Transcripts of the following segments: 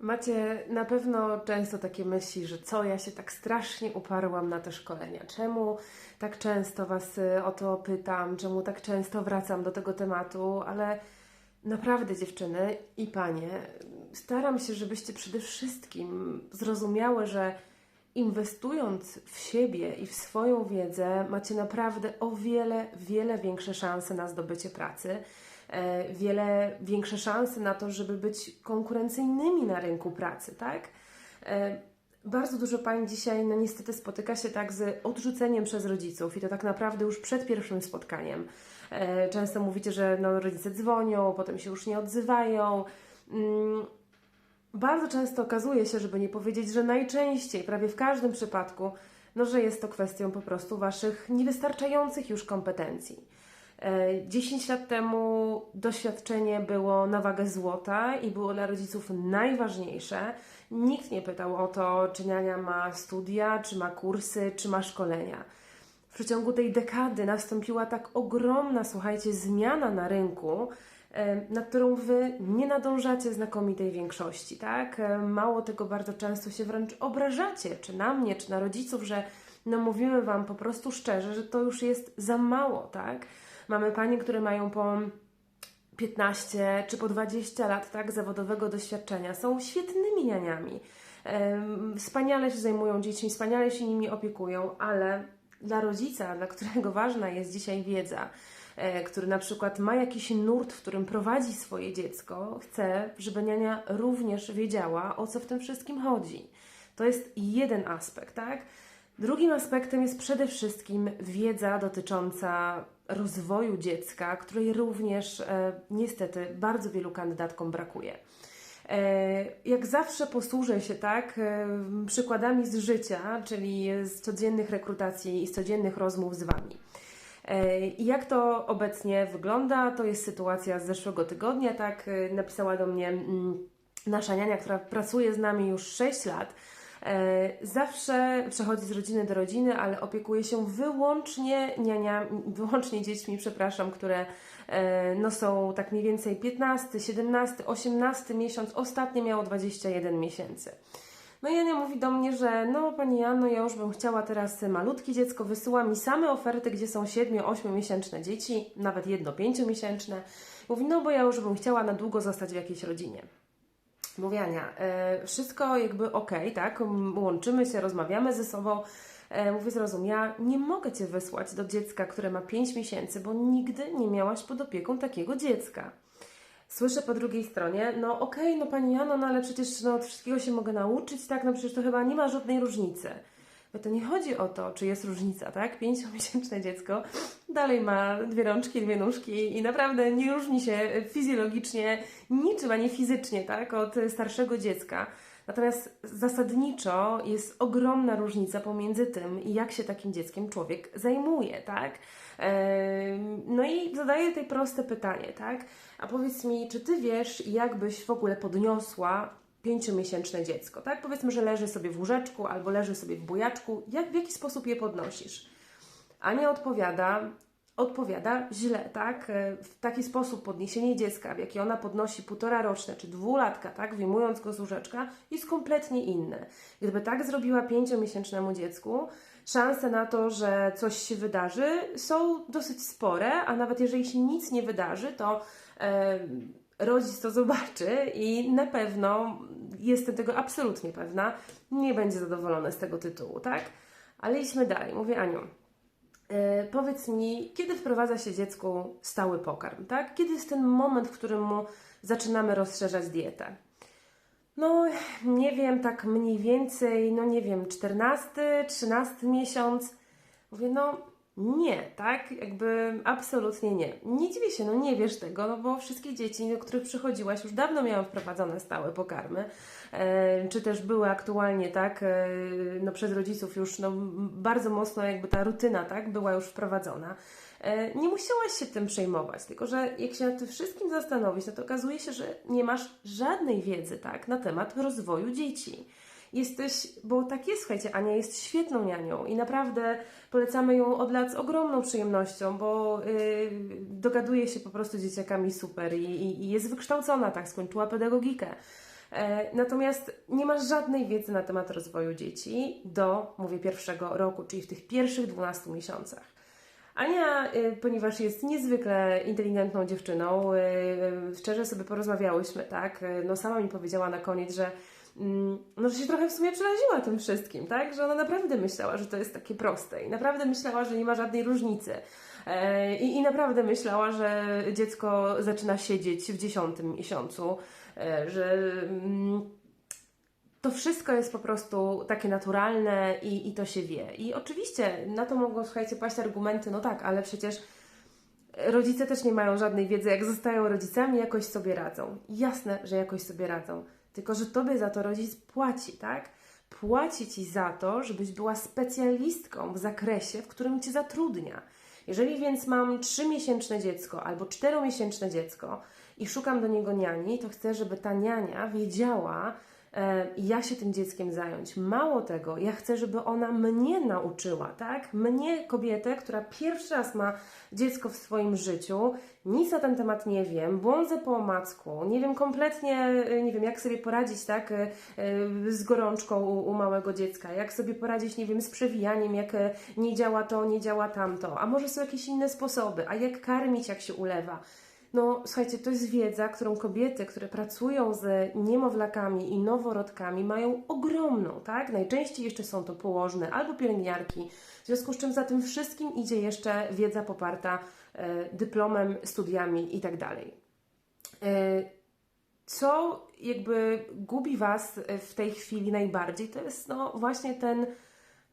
Macie na pewno często takie myśli, że co ja się tak strasznie uparłam na te szkolenia? Czemu tak często Was y, o to pytam? Czemu tak często wracam do tego tematu? Ale naprawdę, dziewczyny i panie, staram się, żebyście przede wszystkim zrozumiały, że inwestując w siebie i w swoją wiedzę, macie naprawdę o wiele, wiele większe szanse na zdobycie pracy wiele większe szanse na to, żeby być konkurencyjnymi na rynku pracy, tak? E, Bardzo dużo pań dzisiaj, no niestety, spotyka się tak z odrzuceniem przez rodziców i to tak naprawdę już przed pierwszym spotkaniem. E, Często mówicie, że no, rodzice dzwonią, potem się już nie odzywają. Mm, Bardzo często okazuje się, żeby nie powiedzieć, że najczęściej, prawie w każdym przypadku, no, że jest to kwestią po prostu Waszych niewystarczających już kompetencji. E, 10 lat temu doświadczenie było na wagę złota i było dla rodziców najważniejsze. Nikt nie pytał o to, czy niania ma studia, czy ma kursy, czy ma szkolenia. W przeciągu tej dekady nastąpiła tak ogromna, słuchajcie, zmiana na rynku, e, na którą wy nie nadążacie znakomitej większości, tak? E, Mało tego, bardzo często się wręcz obrażacie, czy na mnie, czy na rodziców, że no mówimy wam po prostu szczerze, że to już jest za mało, tak? Mamy panie, które mają po 15 czy po 20 lat tak, zawodowego doświadczenia, są świetnymi nianiami. Wspaniale się zajmują dziećmi, wspaniale się nimi opiekują, ale dla rodzica, dla którego ważna jest dzisiaj wiedza, e, który na przykład ma jakiś nurt, w którym prowadzi swoje dziecko, chce, żeby niania również wiedziała, o co w tym wszystkim chodzi. To jest jeden aspekt, tak? Drugim aspektem jest przede wszystkim wiedza dotycząca rozwoju dziecka, której również e, niestety bardzo wielu kandydatkom brakuje. E, Jak zawsze posłużę się tak e, przykładami z życia, czyli z codziennych rekrutacji i z codziennych rozmów z Wami. E, I jak to obecnie wygląda? To jest sytuacja z zeszłego tygodnia, tak? Napisała do mnie mm, nasza niania, która pracuje z nami już 6 lat. E, Zawsze przechodzi z rodziny do rodziny, ale opiekuje się wyłącznie niania, wyłącznie dziećmi, przepraszam, które e, no są tak mniej więcej 15, 17, 18 miesiąc. Ostatnie miało 21 miesięcy. No i Jania mówi do mnie, że no Pani Janno, ja już bym chciała teraz malutkie dziecko, wysyła mi same oferty, gdzie są 7-8 miesięczne dzieci, nawet jedno 5 miesięczne. Mówi, no bo ja już bym chciała na długo zostać w jakiejś rodzinie. Mówię, Ania, e, wszystko jakby okej, tak? Łączymy się, rozmawiamy ze sobą. E, mówię, zrozum, ja nie mogę Cię wysłać do dziecka, które ma 5 miesięcy, bo nigdy nie miałaś pod opieką takiego dziecka. Słyszę po drugiej stronie, no okej, no Pani Jano, no ale przecież no, od wszystkiego się mogę nauczyć, tak? No przecież to chyba nie ma żadnej różnicy. Bo to nie chodzi o to, czy jest różnica, tak? Pięciomiesięczne dziecko dalej ma dwie rączki, dwie nóżki i naprawdę nie różni się fizjologicznie niczym, ani fizycznie, tak? Od starszego dziecka. Natomiast zasadniczo jest ogromna różnica pomiędzy tym, jak się takim dzieckiem człowiek zajmuje, tak? No i zadaję tutaj proste pytanie, tak? A powiedz mi, czy ty wiesz, jak byś w ogóle podniosła pięciomiesięczne dziecko, tak? Powiedzmy, że leży sobie w łóżeczku albo leży sobie w bujaczku. Jak, w jaki sposób je podnosisz? Ania odpowiada, odpowiada źle, tak? E, W taki sposób podniesienie dziecka, w jaki ona podnosi półtora roczne czy dwulatka, tak? Wyjmując go z łóżeczka, jest kompletnie inne. Gdyby tak zrobiła pięciomiesięcznemu dziecku, szanse na to, że coś się wydarzy są dosyć spore, a nawet jeżeli się nic nie wydarzy, to e, rodzic to zobaczy i na pewno, jestem tego absolutnie pewna, nie będzie zadowolony z tego tytułu, tak? Ale idźmy dalej. Mówię, Aniu, E, powiedz mi, kiedy wprowadza się dziecku stały pokarm, tak? Kiedy jest ten moment, w którym mu zaczynamy rozszerzać dietę? No, nie wiem, tak mniej więcej, no nie wiem, 14, 13 miesiąc. Mówię, no nie, tak? Jakby absolutnie nie. Nie dziwię się, no nie wiesz tego, no bo wszystkie dzieci, do których przychodziłaś, już dawno miały wprowadzone stałe pokarmy, e, czy też były aktualnie, tak, e, no przez rodziców już, no bardzo mocno jakby ta rutyna, tak, była już wprowadzona. E, nie musiałaś się tym przejmować, tylko że jak się nad tym wszystkim zastanowić, no to okazuje się, że nie masz żadnej wiedzy, tak, na temat rozwoju dzieci. Jesteś, bo tak jest, słuchajcie, Ania jest świetną nianią i naprawdę polecamy ją od lat z ogromną przyjemnością, bo yy, dogaduje się po prostu dzieciakami super i, i, i jest wykształcona, tak, skończyła pedagogikę. E, natomiast nie masz żadnej wiedzy na temat rozwoju dzieci do, mówię, pierwszego roku, czyli w tych pierwszych 12 miesiącach. Ania, y, ponieważ jest niezwykle inteligentną dziewczyną, y, y, szczerze sobie porozmawiałyśmy, tak? Y, No sama mi powiedziała na koniec, że no, że się trochę w sumie przeraziła tym wszystkim, tak? Że ona naprawdę myślała, że to jest takie proste i naprawdę myślała, że nie ma żadnej różnicy. E, I, I naprawdę myślała, że dziecko zaczyna siedzieć w dziesiątym miesiącu, e, że mm, to wszystko jest po prostu takie naturalne i, i to się wie. I oczywiście na to mogą, słuchajcie, paść argumenty, no tak, ale przecież rodzice też nie mają żadnej wiedzy, jak zostają rodzicami, jakoś sobie radzą. Jasne, że jakoś sobie radzą, tylko że tobie za to rodzic płaci, tak? Płaci ci za to, żebyś była specjalistką w zakresie, w którym cię zatrudnia. Jeżeli więc mam 3-miesięczne dziecko albo 4-miesięczne dziecko i szukam do niego niani, to chcę, żeby ta niania wiedziała, ja się tym dzieckiem zająć. Mało tego, ja chcę, żeby ona mnie nauczyła, tak? Mnie, kobietę, która pierwszy raz ma dziecko w swoim życiu, nic na ten temat nie wiem, błądzę po omacku, nie wiem kompletnie, e, nie wiem, jak sobie poradzić, tak, e, e, z gorączką u, u małego dziecka, jak sobie poradzić, nie wiem, z przewijaniem, jak e, nie działa to, nie działa tamto, a może są jakieś inne sposoby, a jak karmić, jak się ulewa. No, słuchajcie, to jest wiedza, którą kobiety, które pracują z niemowlakami i noworodkami, mają ogromną, tak? Najczęściej jeszcze są to położne albo pielęgniarki, w związku z czym za tym wszystkim idzie jeszcze wiedza poparta e, dyplomem, studiami i tak dalej. E, co jakby gubi Was w tej chwili najbardziej, to jest no właśnie ten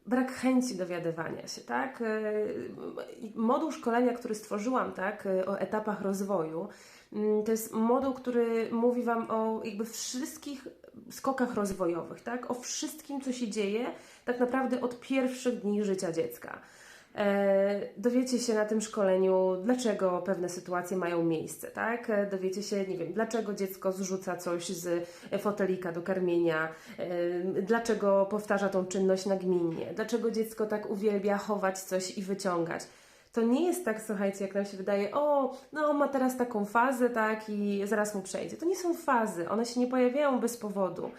brak chęci dowiadywania się, tak? E, Moduł szkolenia, który stworzyłam, tak, e, o etapach rozwoju, mm, to jest moduł, który mówi Wam o jakby wszystkich skokach rozwojowych, tak? O wszystkim, co się dzieje tak naprawdę od pierwszych dni życia dziecka. E, Dowiecie się na tym szkoleniu, dlaczego pewne sytuacje mają miejsce, tak? E, Dowiecie się, nie wiem, dlaczego dziecko zrzuca coś z fotelika do karmienia, e, dlaczego powtarza tą czynność nagminnie, dlaczego dziecko tak uwielbia chować coś i wyciągać. To nie jest tak, słuchajcie, jak nam się wydaje, o, no ma teraz taką fazę, tak, i zaraz mu przejdzie. To nie są fazy, one się nie pojawiają bez powodu.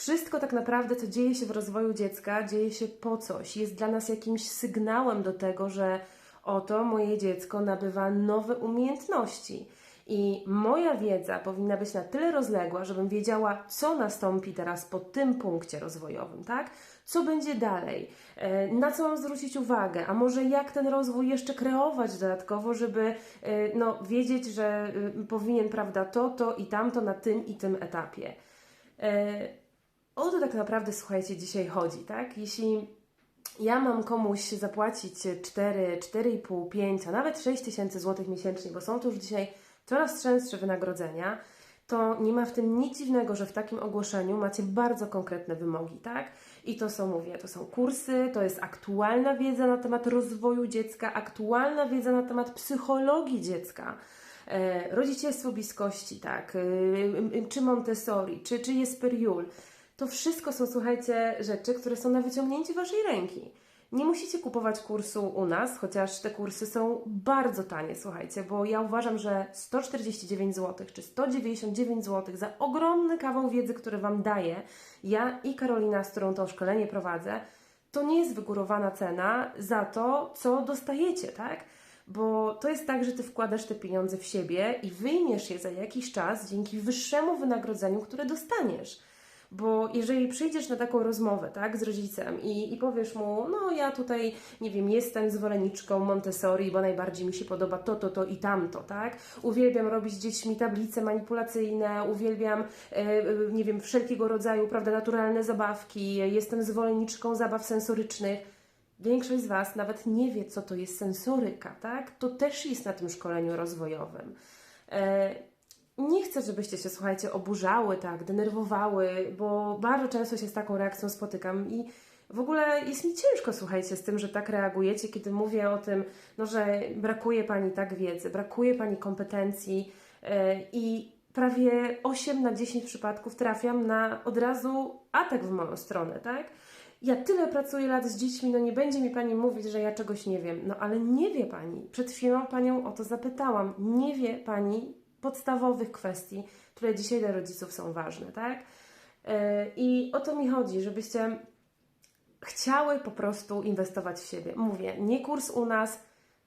Wszystko tak naprawdę, co dzieje się w rozwoju dziecka, dzieje się po coś. Jest dla nas jakimś sygnałem do tego, że oto moje dziecko nabywa nowe umiejętności. I moja wiedza powinna być na tyle rozległa, żebym wiedziała, co nastąpi teraz po tym punkcie rozwojowym, tak? Co będzie dalej? E, Na co mam zwrócić uwagę? A może jak ten rozwój jeszcze kreować dodatkowo, żeby e, no, wiedzieć, że y, powinien, prawda, to, to i tamto na tym i tym etapie. E, o to tak naprawdę, słuchajcie, dzisiaj chodzi, tak? Jeśli ja mam komuś zapłacić 4, 4,5, 5, a nawet 6 tysięcy złotych miesięcznie, bo są to już dzisiaj coraz częstsze wynagrodzenia, to nie ma w tym nic dziwnego, że w takim ogłoszeniu macie bardzo konkretne wymogi, tak? I to są, mówię, to są kursy, to jest aktualna wiedza na temat rozwoju dziecka, aktualna wiedza na temat psychologii dziecka. E, rodzicielstwo bliskości, tak, y, czy Montessori, czy, czy Jesperiul. To wszystko są, słuchajcie, rzeczy, które są na wyciągnięcie Waszej ręki. Nie musicie kupować kursu u nas, chociaż te kursy są bardzo tanie, słuchajcie, bo ja uważam, że 149 zł czy 199 zł za ogromny kawał wiedzy, który Wam daję, ja i Karolina, z którą to szkolenie prowadzę, to nie jest wygórowana cena za to, co dostajecie, tak? Bo to jest tak, że Ty wkładasz te pieniądze w siebie i wyjmiesz je za jakiś czas dzięki wyższemu wynagrodzeniu, które dostaniesz. Bo jeżeli przyjdziesz na taką rozmowę, tak, z rodzicem i, i powiesz mu, no ja tutaj, nie wiem, jestem zwolenniczką Montessori, bo najbardziej mi się podoba to, to, to i tamto, tak, uwielbiam robić z dziećmi tablice manipulacyjne, uwielbiam, e, e, nie wiem, wszelkiego rodzaju, prawda, naturalne zabawki, jestem zwolenniczką zabaw sensorycznych. Większość z Was nawet nie wie, co to jest sensoryka, tak? To też jest na tym szkoleniu rozwojowym. Nie chcę, żebyście się, słuchajcie, oburzały, tak, denerwowały, bo bardzo często się z taką reakcją spotykam i w ogóle jest mi ciężko, słuchajcie, z tym, że tak reagujecie, kiedy mówię o tym, no, że brakuje Pani tak wiedzy, brakuje Pani kompetencji yy, i prawie 8 na 10 przypadków trafiam na od razu atak w moją stronę, tak? Ja tyle pracuję lat z dziećmi, no nie będzie mi Pani mówić, że ja czegoś nie wiem. No ale nie wie Pani. Przed chwilą Panią o to zapytałam. Nie wie Pani podstawowych kwestii, które dzisiaj dla rodziców są ważne, tak? E, I o to mi chodzi, żebyście chciały po prostu inwestować w siebie. Mówię, nie kurs u nas,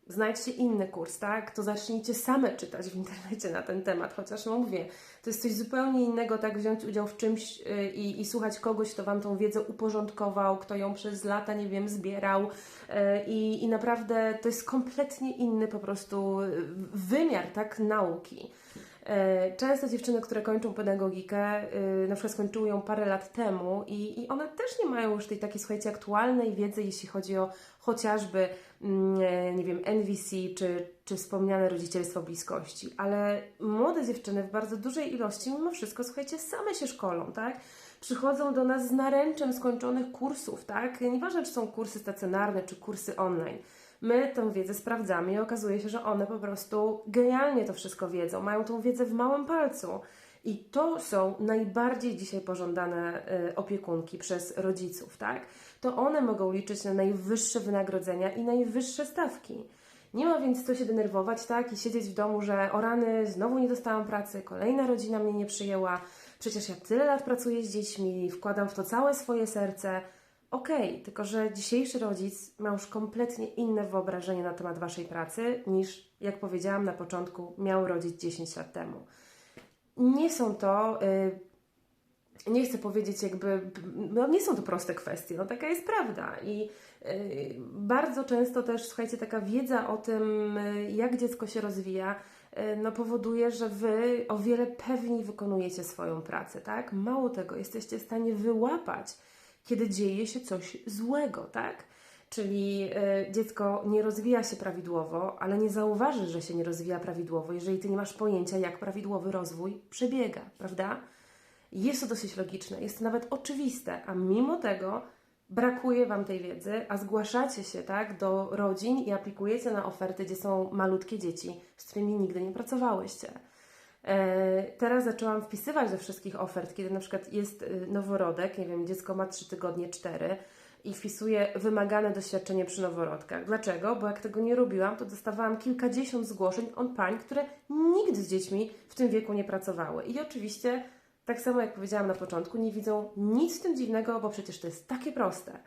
znajdźcie inny kurs, tak? To zacznijcie same czytać w internecie na ten temat, chociaż no mówię, to jest coś zupełnie innego, tak wziąć udział w czymś yy, i, i słuchać kogoś, kto Wam tą wiedzę uporządkował, kto ją przez lata, nie wiem, zbierał yy, i, i naprawdę to jest kompletnie inny po prostu wymiar, tak, nauki. E, często dziewczyny, które kończą pedagogikę, y, na przykład skończyły ją parę lat temu i, i one też nie mają już tej takiej, słuchajcie, aktualnej wiedzy, jeśli chodzi o chociażby, mm, nie wiem, NVC czy, czy wspomniane rodzicielstwo bliskości. Ale młode dziewczyny w bardzo dużej ilości, mimo wszystko, słuchajcie, same się szkolą, tak? Przychodzą do nas z naręczem skończonych kursów, tak? Nieważne, czy są kursy stacjonarne, czy kursy online my tę wiedzę sprawdzamy i okazuje się, że one po prostu genialnie to wszystko wiedzą, mają tą wiedzę w małym palcu. I to są najbardziej dzisiaj pożądane y, opiekunki przez rodziców, tak? To one mogą liczyć na najwyższe wynagrodzenia i najwyższe stawki. Nie ma więc co się denerwować, tak? I siedzieć w domu, że o rany, znowu nie dostałam pracy, kolejna rodzina mnie nie przyjęła, przecież ja tyle lat pracuję z dziećmi, wkładam w to całe swoje serce. Okej, okay, tylko że dzisiejszy rodzic ma już kompletnie inne wyobrażenie na temat Waszej pracy niż, jak powiedziałam na początku, miał rodzic 10 lat temu. Nie są to, yy, nie chcę powiedzieć jakby, no nie są to proste kwestie, no taka jest prawda i yy, bardzo często też, słuchajcie, taka wiedza o tym, yy, jak dziecko się rozwija, y, no powoduje, że Wy o wiele pewniej wykonujecie swoją pracę, tak? Mało tego, jesteście w stanie wyłapać kiedy dzieje się coś złego, tak? Czyli y, dziecko nie rozwija się prawidłowo, ale nie zauważy, że się nie rozwija prawidłowo, jeżeli ty nie masz pojęcia, jak prawidłowy rozwój przebiega, prawda? Jest to dosyć logiczne, jest to nawet oczywiste, a mimo tego brakuje Wam tej wiedzy, a zgłaszacie się tak, do rodzin i aplikujecie na oferty, gdzie są malutkie dzieci, z którymi nigdy nie pracowałyście. E, teraz zaczęłam wpisywać do wszystkich ofert, kiedy na przykład jest y, noworodek, nie wiem, dziecko ma 3 tygodnie, 4 i wpisuję wymagane doświadczenie przy noworodkach. Dlaczego? Bo jak tego nie robiłam, to dostawałam kilkadziesiąt zgłoszeń od pań, które nigdy z dziećmi w tym wieku nie pracowały. I oczywiście, tak samo jak powiedziałam na początku, nie widzą nic w tym dziwnego, bo przecież to jest takie proste.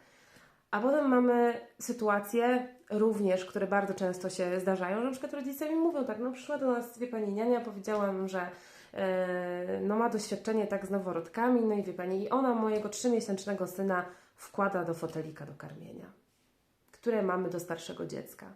A potem mamy sytuacje również, które bardzo często się zdarzają, że na przykład rodzice mi mówią tak, no przyszła do nas, wie Pani niania, powiedziałam, że e, no ma doświadczenie tak z noworodkami, no i wie Pani, i ona mojego trzymiesięcznego syna wkłada do fotelika do karmienia, które mamy do starszego dziecka.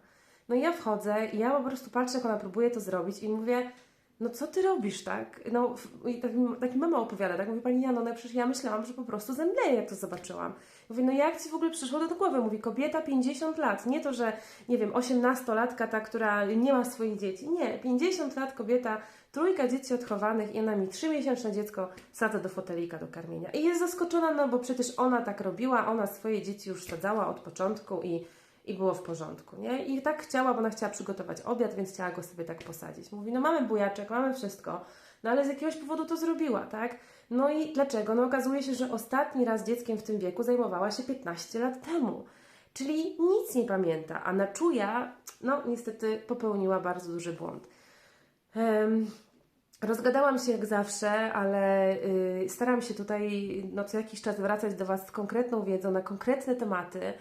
No i ja wchodzę i ja po prostu patrzę, jak ona próbuje to zrobić i mówię, no co ty robisz, tak? No, i tak, tak mama opowiada, tak? Mówi pani Jano, no przecież ja myślałam, że po prostu zemdleję, jak to zobaczyłam. Mówi, no jak ci w ogóle przyszło do głowy? Mówi, kobieta 50 lat, nie to, że, nie wiem, 18-latka ta, która nie ma swoich dzieci. Nie, 50 lat kobieta, trójka dzieci odchowanych i ona mi trzymiesięczne dziecko sadza do fotelika do karmienia. I jest zaskoczona, no bo przecież ona tak robiła, ona swoje dzieci już sadzała od początku i i było w porządku, nie? I tak chciała, bo ona chciała przygotować obiad, więc chciała go sobie tak posadzić. Mówi, no mamy bujaczek, mamy wszystko, no ale z jakiegoś powodu to zrobiła, tak? No i dlaczego? No okazuje się, że ostatni raz dzieckiem w tym wieku zajmowała się 15 lat temu. Czyli nic nie pamięta, a na czuja, no niestety popełniła bardzo duży błąd. Um, Rozgadałam się jak zawsze, ale y, staram się tutaj no, co jakiś czas wracać do Was z konkretną wiedzą na konkretne tematy.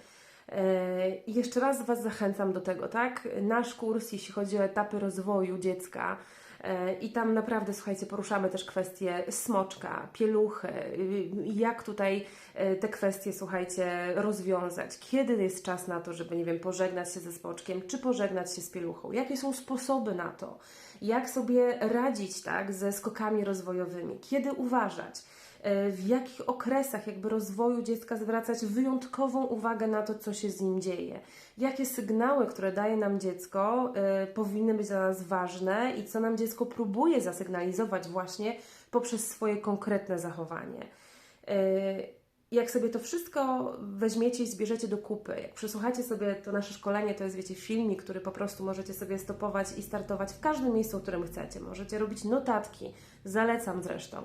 E, I jeszcze raz Was zachęcam do tego, tak? Nasz kurs, jeśli chodzi o etapy rozwoju dziecka, i tam naprawdę, słuchajcie, poruszamy też kwestie smoczka, pieluchy, jak tutaj e, te kwestie, słuchajcie, rozwiązać. Kiedy jest czas na to, żeby, nie wiem, pożegnać się ze smoczkiem, czy pożegnać się z pieluchą? Jakie są sposoby na to? Jak sobie radzić, tak, ze skokami rozwojowymi? Kiedy uważać? E, w jakich okresach jakby rozwoju dziecka zwracać wyjątkową uwagę na to, co się z nim dzieje. Jakie sygnały, które daje nam dziecko, y, powinny być dla nas ważne i co nam dziecko próbuje zasygnalizować właśnie poprzez swoje konkretne zachowanie. Y, jak sobie to wszystko weźmiecie i zbierzecie do kupy, jak przesłuchacie sobie to nasze szkolenie, to jest, wiecie, filmik, który po prostu możecie sobie stopować i startować w każdym miejscu, w którym chcecie. Możecie robić notatki, zalecam zresztą.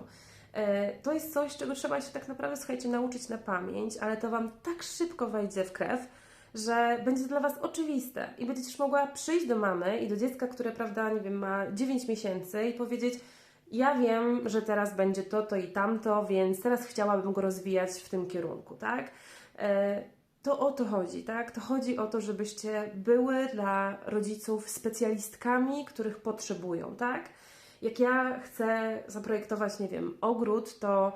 E, to jest coś, czego trzeba się tak naprawdę, słuchajcie, nauczyć na pamięć, ale to Wam tak szybko wejdzie w krew, że będzie to dla Was oczywiste i będziesz mogła przyjść do mamy i do dziecka, które, prawda, nie wiem, ma 9 miesięcy i powiedzieć, ja wiem, że teraz będzie to, to i tamto, więc teraz chciałabym go rozwijać w tym kierunku, tak? E, to o to chodzi, tak? To chodzi o to, żebyście były dla rodziców specjalistkami, których potrzebują, tak? Jak ja chcę zaprojektować, nie wiem, ogród, to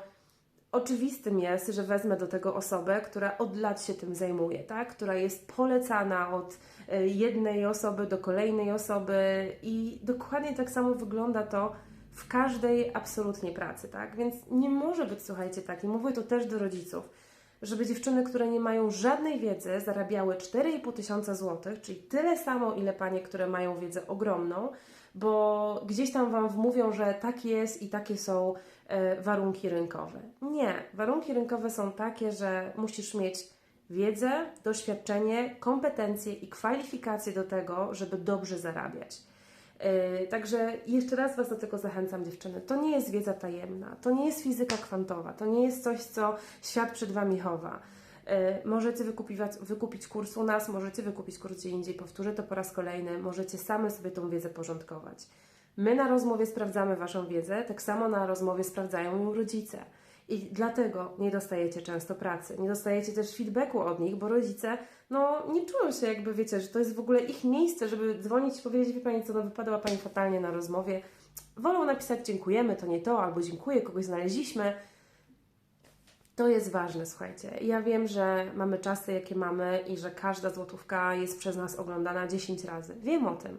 oczywistym jest, że wezmę do tego osobę, która od lat się tym zajmuje, tak? która jest polecana od e, jednej osoby do kolejnej osoby i dokładnie tak samo wygląda to w każdej absolutnie pracy, tak? Więc nie może być, słuchajcie, tak, i mówię to też do rodziców, żeby dziewczyny, które nie mają żadnej wiedzy, zarabiały 4,5 tysiąca złotych, czyli tyle samo, ile panie, które mają wiedzę ogromną, bo gdzieś tam Wam wmówią, że tak jest i takie są e, warunki rynkowe. Nie, warunki rynkowe są takie, że musisz mieć wiedzę, doświadczenie, kompetencje i kwalifikacje do tego, żeby dobrze zarabiać. Yy, także jeszcze raz Was do tego zachęcam, dziewczyny. To nie jest wiedza tajemna, to nie jest fizyka kwantowa, to nie jest coś, co świat przed Wami chowa. Yy, możecie wykupić kurs u nas, możecie wykupić kurs gdzie indziej, powtórzę to po raz kolejny, możecie same sobie tą wiedzę porządkować. My na rozmowie sprawdzamy Waszą wiedzę, tak samo na rozmowie sprawdzają ją rodzice. I dlatego nie dostajecie często pracy, nie dostajecie też feedbacku od nich, bo rodzice no, nie czują się jakby, wiecie, że to jest w ogóle ich miejsce, żeby dzwonić i powiedzieć, wie Pani co, no wypadła Pani fatalnie na rozmowie. Wolą napisać dziękujemy, to nie to, albo dziękuję, kogoś znaleźliśmy. To jest ważne, słuchajcie. Ja wiem, że mamy czasy, jakie mamy i że każda złotówka jest przez nas oglądana 10 razy. Wiem o tym.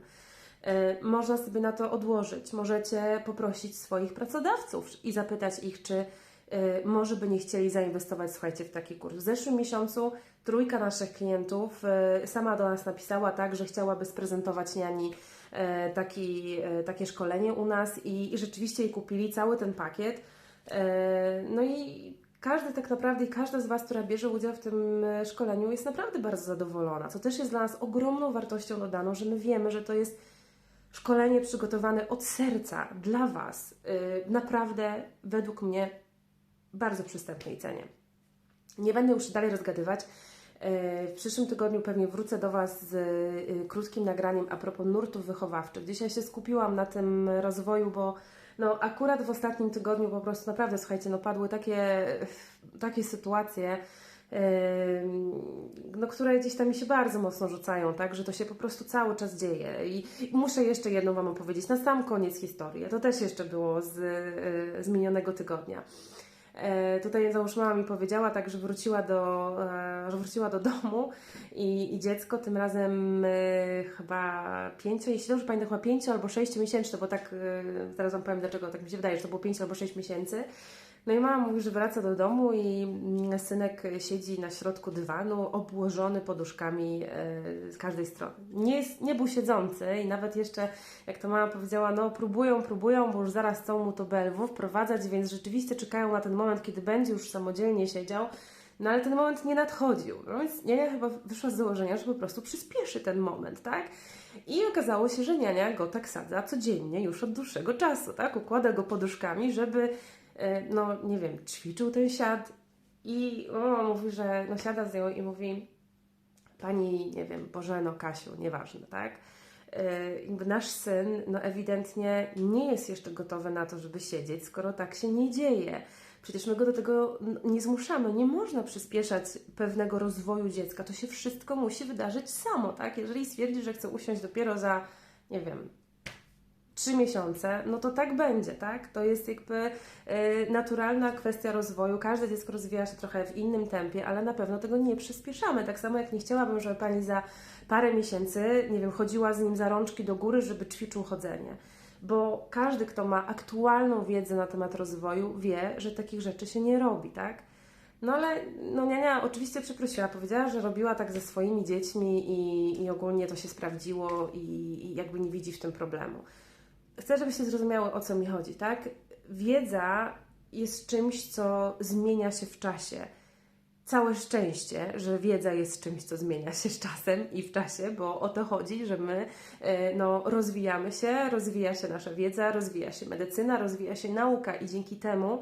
Yy, można sobie na to odłożyć. Możecie poprosić swoich pracodawców i zapytać ich, czy Y, może by nie chcieli zainwestować, słuchajcie, w taki kurs. W zeszłym miesiącu trójka naszych klientów y, sama do nas napisała tak, że chciałaby sprezentować niani taki, takie szkolenie u nas i, i rzeczywiście jej kupili cały ten pakiet. No i każdy tak naprawdę i każda z Was, która bierze udział w tym szkoleniu, jest naprawdę bardzo zadowolona, co też jest dla nas ogromną wartością dodaną, że my wiemy, że to jest szkolenie przygotowane od serca dla Was. Naprawdę, według mnie, bardzo przystępnej cenie. Nie będę już dalej rozgadywać. E, w przyszłym tygodniu pewnie wrócę do Was z e, krótkim nagraniem a propos nurtów wychowawczych. Dzisiaj się skupiłam na tym rozwoju, bo no, akurat w ostatnim tygodniu po prostu naprawdę, słuchajcie, no, padły takie, takie sytuacje, no, które gdzieś tam mi się bardzo mocno rzucają, tak, że to się po prostu cały czas dzieje. I, muszę jeszcze jedną Wam opowiedzieć na sam koniec historii. To też jeszcze było z, e, z minionego tygodnia. E, tutaj załóż mama mi powiedziała tak, że wróciła do, e, że wróciła do domu i, i dziecko tym razem e, chyba pięcio, jeśli dobrze pamiętam, chyba pięcio albo sześciu miesięczne, bo tak, zaraz Wam powiem dlaczego, tak mi się wydaje, że to było pięć albo sześć miesięcy. No i mama mówi, że wraca do domu i mm, synek siedzi na środku dywanu, obłożony poduszkami z każdej strony. Nie, jest, nie był siedzący i nawet jeszcze, jak to mama powiedziała, no próbują, próbują, bo już zaraz chcą mu to belwu wprowadzać, więc rzeczywiście czekają na ten moment, kiedy będzie już samodzielnie siedział. No ale ten moment nie nadchodził. No więc niania chyba wyszła z założenia, że po prostu przyspieszy ten moment, tak? I okazało się, że niania go tak sadza codziennie już od dłuższego czasu, tak? Układa go poduszkami, żeby E, no nie wiem, ćwiczył ten siad i o, mówi, że no siada z nią i mówi pani, nie wiem, Bożeno, Kasiu, nieważne, tak? Yy, nasz syn, no ewidentnie nie jest jeszcze gotowy na to, żeby siedzieć, skoro tak się nie dzieje. Przecież my go do tego nie zmuszamy. Nie można przyspieszać pewnego rozwoju dziecka. To się wszystko musi wydarzyć samo, tak? Jeżeli stwierdzi, że chce usiąść dopiero za, nie wiem, trzy miesiące, no to tak będzie, tak? To jest jakby y, naturalna kwestia rozwoju. Każde dziecko rozwija się trochę w innym tempie, ale na pewno tego nie przyspieszamy. Tak samo jak nie chciałabym, żeby Pani za parę miesięcy, nie wiem, chodziła z nim za rączki do góry, żeby ćwiczył chodzenie. Bo każdy, kto ma aktualną wiedzę na temat rozwoju, wie, że takich rzeczy się nie robi, tak? No ale no Niania oczywiście przeprosiła, powiedziała, że robiła tak ze swoimi dziećmi i, i ogólnie to się sprawdziło i, i jakby nie widzi w tym problemu chcę, żebyście zrozumiały, o co mi chodzi, tak? Wiedza jest czymś, co zmienia się w czasie. Całe szczęście, że wiedza jest czymś, co zmienia się z czasem i w czasie, bo o to chodzi, że my e, no, rozwijamy się, rozwija się nasza wiedza, rozwija się medycyna, rozwija się nauka i dzięki temu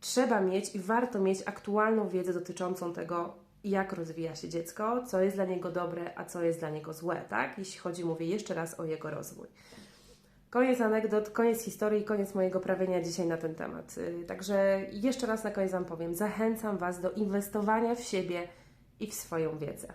trzeba mieć i warto mieć aktualną wiedzę dotyczącą tego, jak rozwija się dziecko, co jest dla niego dobre, a co jest dla niego złe, tak? Jeśli chodzi, mówię jeszcze raz o jego rozwój. Koniec anegdot, koniec historii, koniec mojego prawienia dzisiaj na ten temat. Y, Także jeszcze raz na koniec Wam powiem, zachęcam Was do inwestowania w siebie i w swoją wiedzę.